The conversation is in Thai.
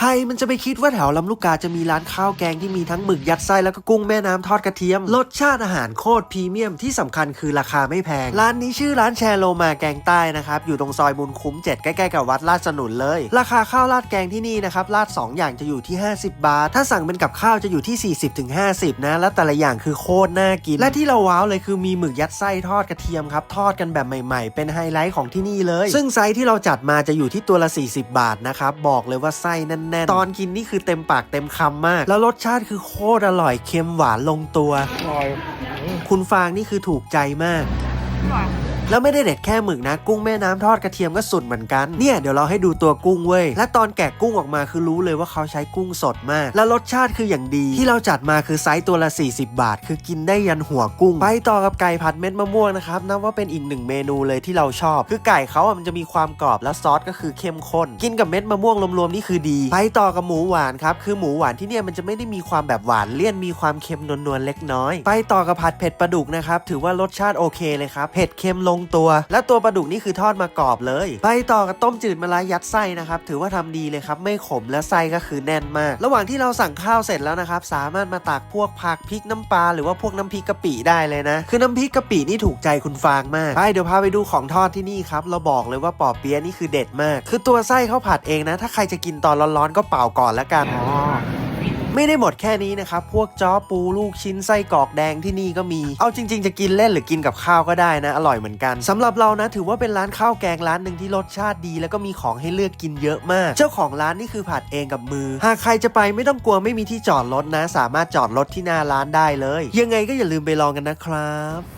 ใครมันจะไปคิดว่าแถวลำลูกกาจะมีร้านข้าวแกงที่มีทั้งหมึกยัดไส้แล้วก็กุ้งแม่น้ำทอดกระเทียม รสชาติอาหารโคตรพรีเมียมที่สำคัญคือราคาไม่แพง ร้านนี้ชื่อร้านแชร์โลมาแกงใต้นะครับ อยู่ตรงซอยบุญคุ้ม 7 ใกล้ๆกับวัดลาดสนุนเลย ราคาข้าวราดแกงที่นี่นะครับราด 2 อย่างจะอยู่ที่ 50 บาท ถ้าสั่งเป็นกับข้าวจะอยู่ที่ 40-50 นะ แล้วแต่ละอย่างคือโคตรน่ากิน และที่เราว้าวเลยคือมีหมึกยัดไส้ทอดกระเทียมครับทอดกันแบบใหม่ ๆ เป็นไฮไลท์ของที่นี่เลย ซึ่งไซส์ที่เราจัดมาจะอยู่ที่ตัวละ 40 บาทนะครับบอกเลยว่าไส้แน่นๆ ตอนกินนี่คือเต็มปากเต็มคำมาก แล้วรสชาติคือโคตรอร่อยเค็มหวานลงตัวอร่อยคุณฟางนี่คือถูกใจมาก แล้วไม่ได้เด็ดแค่หมึกนะ กุ้งแม่น้ำทอดกระเทียมก็สุดเหมือนกัน เนี่ยเดี๋ยวเราให้ดูตัวกุ้งเว้ย และตอนแกะกุ้งออกมาคือรู้เลยว่าเขาใช้กุ้งสดมาก แล้วรสชาติคืออย่างดี ที่เราจัดมาคือไซส์ตัวละ 40 บาท คือกินได้ยันหัวกุ้ง ไปต่อกับไก่ผัดเม็ดมะม่วงนะครับนับว่าเป็นอีกหนึ่งเมนูเลยที่เราชอบ คือไก่เขาอะมันจะมีความกรอบและซอสก็คือเข้มข้น กินกับเม็ดมะม่วงรวมๆนี่คือดี ไปต่อกับหมูหวานครับคือหมูหวานที่เนี่ยมันจะไม่ได้มีความแบบหวานเลี่ยนมีความเค็มนวลๆเล็กน้อย ไปต่อกับผัดเผ็ดปลาดุกนะครับถือว่ารสชาติโอเคเลยครับเผ็ดเค็มลงตัว และตัวปลาดุกนี่คือทอดมากรอบเลย ไปต่อกับต้มจืดมะระยัดไส้นะครับ ถือว่าทำดีเลยครับไม่ขมและไส้ก็คือแน่นมาก ระหว่างที่เราสั่งข้าวเสร็จแล้วนะครับ สามารถมาตักพวกผักพริกน้ำปลาหรือว่าพวกน้ำพริกกะปิได้เลยนะ คือน้ำพริกกะปินี่ถูกใจคุณฟางมากไปเดี๋ยวพาไปดูของทอดที่นี่ครับเราบอกเลยว่าปอเปี๊ยะนี่คือเด็ดมาก คือตัวไส้เขาผัดเองนะ ถ้าใครจะกินตอนร้อนๆก็เป่าก่อนแล้วกัน ไม่ได้หมดแค่นี้นะครับ พวกจ้อปูลูกชิ้นไส้กรอกแดงที่นี่ก็มี เอาจริง ๆ จะกินเล่นหรือกินกับข้าวก็ได้นะ อร่อยเหมือนกันสำหรับเรานะ ถือว่าเป็นร้านข้าวแกงร้านหนึ่งที่รสชาติดี แล้วก็มีของให้เลือกกินเยอะมาก เจ้าของร้านนี่คือผัดเองกับมือ หากใครจะไปไม่ต้องกลัวไม่มีที่จอดรถนะ สามารถจอดรถที่หน้าร้านได้เลย ยังไงก็อย่าลืมไปลองกันนะครับ